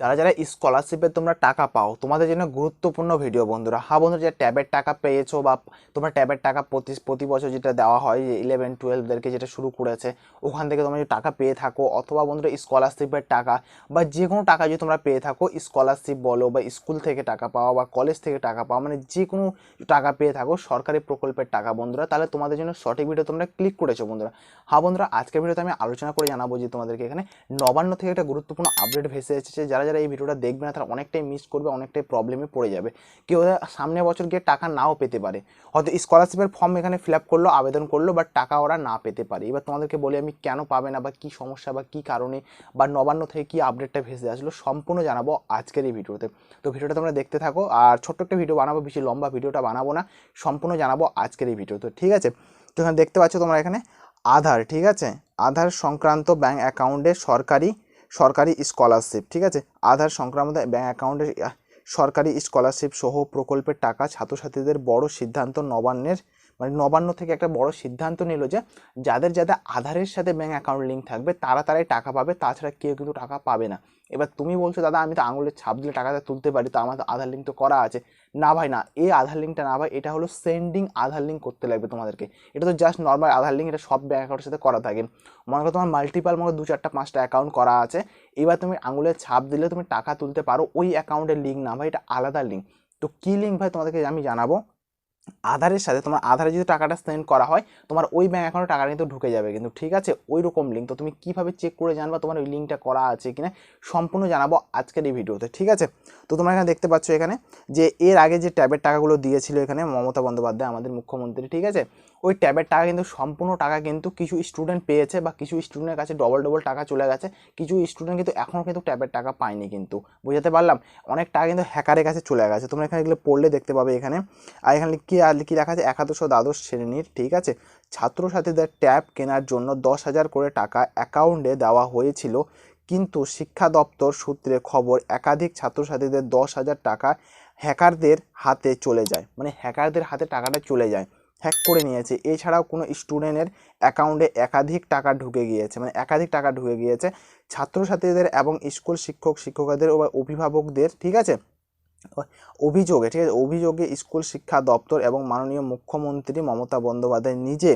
যারা যারা স্কলারশিপে তোমরা টাকা পাও, তোমাদের জন্য গুরুত্বপূর্ণ ভিডিও বন্ধুরা। হ্যাঁ বন্ধুরা যে ট্যাবের টাকা পেয়েছ বা তোমরা ট্যাবের টাকা প্রতি প্রতি বছর যেটা দেওয়া হয়, যে ইলেভেন টুয়েলভদেরকে যেটা শুরু করেছে, ওখান থেকে তোমরা যদি টাকা পেয়ে থাকো, অথবা বন্ধুরা স্কলারশিপের টাকা বা যে কোনো টাকা যদি তোমরা পেয়ে থাকো স্কলারশিপ বলো বা স্কুল থেকে টাকা পাওয়া বা কলেজ থেকে টাকা পাওয়া মানে যে কোনো টাকা পেয়ে থাকো, সরকারি প্রকল্পের টাকা বন্ধুরা, তাহলে তোমাদের জন্য সঠিক ভিডিও তোমরা ক্লিক করেছ বন্ধুরা। হ্যাঁ বন্ধুরা, আজকের ভিডিওতে আমি আলোচনা করে জানাব যে তোমাদেরকে এখানে নবান্ন থেকে একটা গুরুত্বপূর্ণ আপডেট ভেসে এসেছে, যারা যারা যারা এই ভিডিওটা দেখবে না, তারা অনেকটাই মিস করবে, অনেকটাই প্রবলেমে পড়ে যাবে। কেউ সামনে বছর গিয়ে টাকা নাও পেতে পারে। হয়তো স্কলারশিপের ফর্ম এখানে ফিল আপ করল, আবেদন করল বাট টাকা ওরা না পেতে পারে। এবার তোমাদেরকে বলি, আমি কেন পাবে না, বা কী সমস্যা, বা কী কারণে, বা নবান্ন থেকে কী আপডেটটা ভেসে আসলো, সম্পূর্ণ জানাব আজকের এই ভিডিওতে। তো ভিডিওটা তোমরা দেখতে থাকো, আর ছোট্ট একটা ভিডিও বানাবো, বেশি লম্বা ভিডিওটা বানাবো না, সম্পূর্ণ জানাব আজকের এই ভিডিওতে, ঠিক আছে? তো এখানে দেখতে পাচ্ছ তোমরা এখানে আধার, ঠিক আছে? আধার সংক্রান্ত ব্যাঙ্ক অ্যাকাউন্টে সরকারি সরকারি স্কলারশিপ ঠিক আছে? আধার সংক্রান্ত ব্যাঙ্ক অ্যাকাউন্টের সরকারি স্কলারশিপ সহ প্রকল্পের টাকা ছাত্রছাত্রীদের বড় সিদ্ধান্ত নবান্নের মানে নবান্ন থেকে একটা বড় সিদ্ধান্ত নিল যে যাদের যাদের আধারের সাথে ব্যাঙ্ক অ্যাকাউন্ট লিঙ্ক থাকবে, তারা তারাই টাকা পাবে, তাছাড়া কেউ কিন্তু টাকা পাবে না। এবার তুমি বলছো, দাদা, আমি তো আঙুলের ছাপ দিলে টাকাটা তুলতে পারি, তো আমার আধার লিঙ্ক তো করা আছে। না ভাই, না, এই আধার লিঙ্কটা না ভাই, এটা হলো সেন্ডিং আধার লিঙ্ক করতে লাগবে তোমাদেরকে। এটা তো জাস্ট নর্মাল আধার লিঙ্ক এটা সব ব্যাঙ্ক অ্যাকাউন্টের সাথে করা থাকে। মনে করো তোমার মাল্টিপাল মনে দু চারটা, পাঁচটা অ্যাকাউন্ট করা আছে। এবার তুমি আঙুলের ছাপ দিলে তুমি টাকা তুলতে পারো, ওই অ্যাকাউন্টের লিঙ্ক না ভাই, এটা আলাদা লিঙ্ক তো কী লিঙ্ক ভাই তোমাদেরকে আমি জানাব? আধারের সাথে তোমার আধারে যদি টাকাটা সেন্ড করা হয়, তোমার ওই ব্যাঙ্ক অ্যাকাউন্টে টাকা কিন্তু ঢুকে যাবে। কিন্তু ঠিক আছে ওই রকম লিঙ্ক তো তুমি কীভাবে চেক করে জানবা তোমার ওই লিঙ্কটা করা আছে কিনা, সম্পূর্ণ জানাব আজকের এই ভিডিওতে, ঠিক আছে? তো তোমরা এখানে দেখতে পাচ্ছ এখানে যে এর আগে যে ট্যাবের টাকাগুলো দিয়েছিল এখানে মমতা বন্দ্যোপাধ্যায়, আমাদের মুখ্যমন্ত্রী, ঠিক আছে? ওই ট্যাবের টাকা কিন্তু, সম্পূর্ণ টাকা কিন্তু কিছু স্টুডেন্ট পেয়েছে বা কিছু স্টুডেন্টের কাছে ডবল ডবল টাকা চলে গেছে। কিছু স্টুডেন্ট কিন্তু এখনও কিন্তু ট্যাবের টাকা পায়নি কিন্তু। বুঝাতে পারলাম? অনেক টাকা কিন্তু হ্যাকারের কাছে চলে গেছে। তোমরা এখানে এগুলো পড়লে দেখতে পাবে এখানে। আর এখানে কী, আর কি লেখা আছে? একাদশ দ্বাদশ শ্রেণির, ঠিক আছে? ছাত্রছাত্রীদের ট্যাব কেনার জন্য দশ হাজার করে টাকা অ্যাকাউন্টে দেওয়া হয়েছিল। কিন্তু শিক্ষা দপ্তর সূত্রে খবর, একাধিক ছাত্রছাত্রীদের দশ হাজার টাকা হ্যাকারদের হাতে চলে যায়। মানে হ্যাকারদের হাতে টাকাটা চলে যায়। হ্যাক করে নিয়েছে। এছাড়াও কোনো স্টুডেন্টের অ্যাকাউন্টে একাধিক টাকা ঢুকে গিয়েছে। মানে একাধিক টাকা ঢুকে গিয়েছে। ছাত্রছাত্রীদের এবং স্কুল শিক্ষক, শিক্ষকদের ও অভিভাবকদের, ঠিক আছে? অভিযোগে, ঠিক আছে? অভিযোগে স্কুল শিক্ষা দপ্তর এবং মাননীয় মুখ্যমন্ত্রী মমতা বন্দ্যোপাধ্যায় নিজে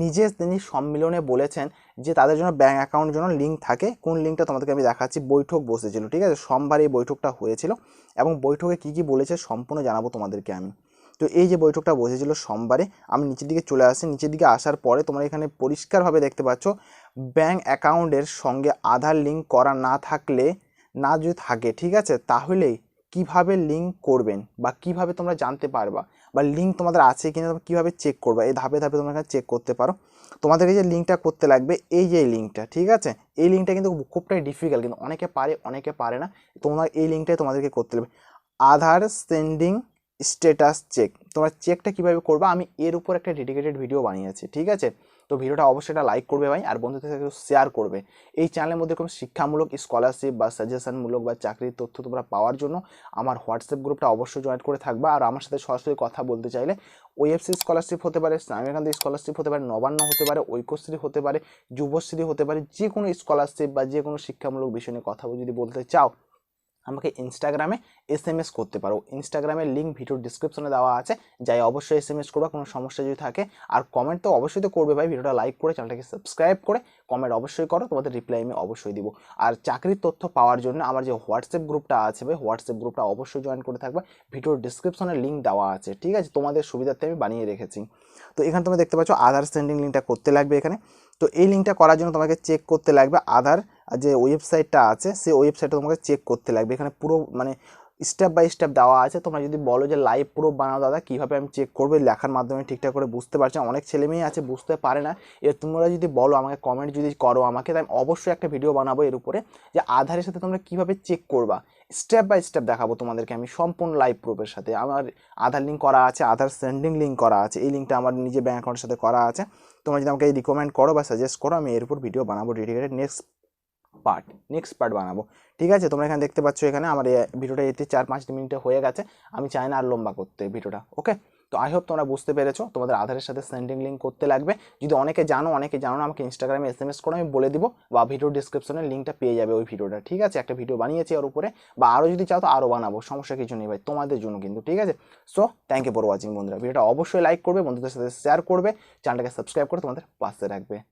নিজে তিনি সম্মেলনে বলেছেন যে তাদের জন্য ব্যাঙ্ক অ্যাকাউন্টের জন্য লিঙ্ক থাকে। কোন লিঙ্কটা তোমাদেরকে আমি দেখাচ্ছি? বৈঠক বসেছিল, ঠিক আছে? সোমবার এই বৈঠকটা হয়েছিল এবং বৈঠকে কী কী বলেছে সম্পূর্ণ জানাব তোমাদেরকে আমি। তো এই যে বৈঠকটা বসেছিল সোমবারে, আমি নিচের দিকে চলে আসি নিচের দিকে আসার পরে তোমরা এখানে পরিষ্কারভাবে দেখতে পাচ্ছ ব্যাঙ্ক অ্যাকাউন্টের সঙ্গে আধার লিঙ্ক করা না থাকলে, না যদি থাকে, ঠিক আছে? তাহলে কীভাবে লিঙ্ক করবেন বা কীভাবে তোমরা জানতে পারবা বা লিঙ্ক তোমাদের আছে কিনা তোমরা কীভাবে চেক করবা? এই ধাপে ধাপে তোমরা এখানে চেক করতে পারো। তোমাদেরকে যে লিঙ্কটা করতে লাগবে, এই যে লিঙ্কটা ঠিক আছে? এই লিঙ্কটা কিন্তু খুবটাই ডিফিকাল্ট কিন্তু অনেকে পারে অনেকে পারে না। তোমার এই লিঙ্কটাই তোমাদেরকে করতে লাগবে। আধার সেন্ডিং স্ট্যাটাস চেক তোমরা চেকটা কীভাবে করবা? আমি এর উপর একটা ডেডিকেটেড ভিডিও বানিয়েছি, ঠিক আছে? তো ভিডিওটা অবশ্যই এটা লাইক করবে ভাই, আর বন্ধুদের সাথে শেয়ার করবে। এই চ্যানেলের মধ্যে কোনো শিক্ষামূলক স্কলারশিপ বা সাজেশনমূলক বা চাকরির তথ্য তোমরা পাওয়ার জন্য আমার হোয়াটসঅ্যাপ গ্রুপটা অবশ্যই জয়েন করে থাকবা। আর আমার সাথে সরাসরি কথা বলতে চাইলে ওএফসি স্কলারশিপ হতে পারে স্বামীকান্ত স্কলারশিপ হতে পারে, নবান্ন হতে পারে, ঐক্যশ্রী হতে পারে, যুবশ্রী হতে পারে যে কোনো স্কলারশিপ বা যে কোনো শিক্ষামূলক বিষয় নিয়ে কথা যদি বলতে চাও আমাকে ইনস্টাগ্রামে এস এম এস করতে পারো। ইনস্টাগ্রামের লিঙ্ক ভিডিওর ডিসক্রিপশনে দেওয়া আছে। যাই অবশ্যই এস এম এস করবা, কোনো সমস্যা যদি থাকে। আর কমেন্ট তো অবশ্যই তো করবে ভাই ভিডিওটা লাইক করে চ্যানেলটাকে সাবস্ক্রাইব করে কমেন্ট অবশ্যই করো, তোমাদের রিপ্লাই আমি অবশ্যই দিব। আর চাকরির তথ্য পাওয়ার জন্য আমার যে হোয়াটসঅ্যাপ গ্রুপটা আছে ভাই হোয়াটসঅ্যাপ গ্রুপটা অবশ্যই জয়েন করে থাকবে। ভিডিওর ডিসক্রিপশনে লিঙ্ক দেওয়া আছে, ঠিক আছে? তোমাদের সুবিধার্থে আমি বানিয়ে রেখেছি। তো এখানে তুমি দেখতে পাচ্ছ আধার সেন্ডিং লিঙ্কটা করতে লাগবে এখানে। তো এই লিঙ্কটা করার জন্য তোমাকে চেক করতে লাগবে আধার যে ওয়েবসাইটটা আছে, সেই ওয়েবসাইটটা তোমাকে চেক করতে লাগবে। এখানে পুরো মানে স্টেপ বাই স্টেপ দেওয়া আছে। তোমরা যদি বলো যে লাইভ প্রুফ বানাও দাদা, কীভাবে আমি চেক করব? লেখার মাধ্যমে ঠিকঠাক করে বুঝতে পারছি অনেক ছেলে মেয়ে আছে, বুঝতে পারে না। এর তোমরা যদি বলো, আমাকে কমেন্ট যদি করো আমাকে তাই অবশ্যই একটা ভিডিও বানাবো এর উপরে যে আধারের সাথে তোমরা কীভাবে চেক করবা। স্টেপ বাই স্টেপ দেখাবো তোমাদেরকে আমি সম্পূর্ণ লাইভ প্রুফের সাথে। আমার আধার লিঙ্ক করা আছে, আধার সেন্ডিং লিঙ্ক করা আছে, এই লিঙ্কটা আমার নিজে ব্যাঙ্ক অ্যাকাউন্টের সাথে করা আছে। তোমরা যদি আমাকে রিকমেন্ড করো বা সাজেস্ট করো, আমি এর উপর ভিডিও বানাবো dedicated next part next part বানাবো। ঠিক আছে? তোমরা এখানে দেখতে পাচ্ছ এখানে আমার ভিডিওটা এতে চার পাঁচ মিনিটে হয়ে গেছে। আমি চাই না আর লম্বা করতে ভিডিওটা ওকে তো আই হোপ তোমরা বুঝতে পেরেছ। তোমাদের আধারের সাথে সেন্ডিং লিঙ্ক করতে লাগবে। যদি অনেকে জানো অনেকে জানো না, আমাকে ইনস্টাগ্রামে এস এম এস করে, আমি বলে দিব বা ভিডিও ডিসক্রিপশনে লিঙ্কটা পেয়ে যাবে ওই ভিডিওটা, ঠিক আছে? একটা ভিডিও বানিয়েছি ওর উপরে। বা আরও যদি চাও তো আরও বানাবো, সমস্যা কিছু নেই ভাই, তোমাদের জন্য কিন্তু, ঠিক আছে? So thank you for watching বন্ধুরা। ভিডিওটা অবশ্যই লাইক করবে, বন্ধুদের সাথে শেয়ার করবে চ্যানেলটাকে সাবস্ক্রাইব করে তোমাদের পাশে রাখবে।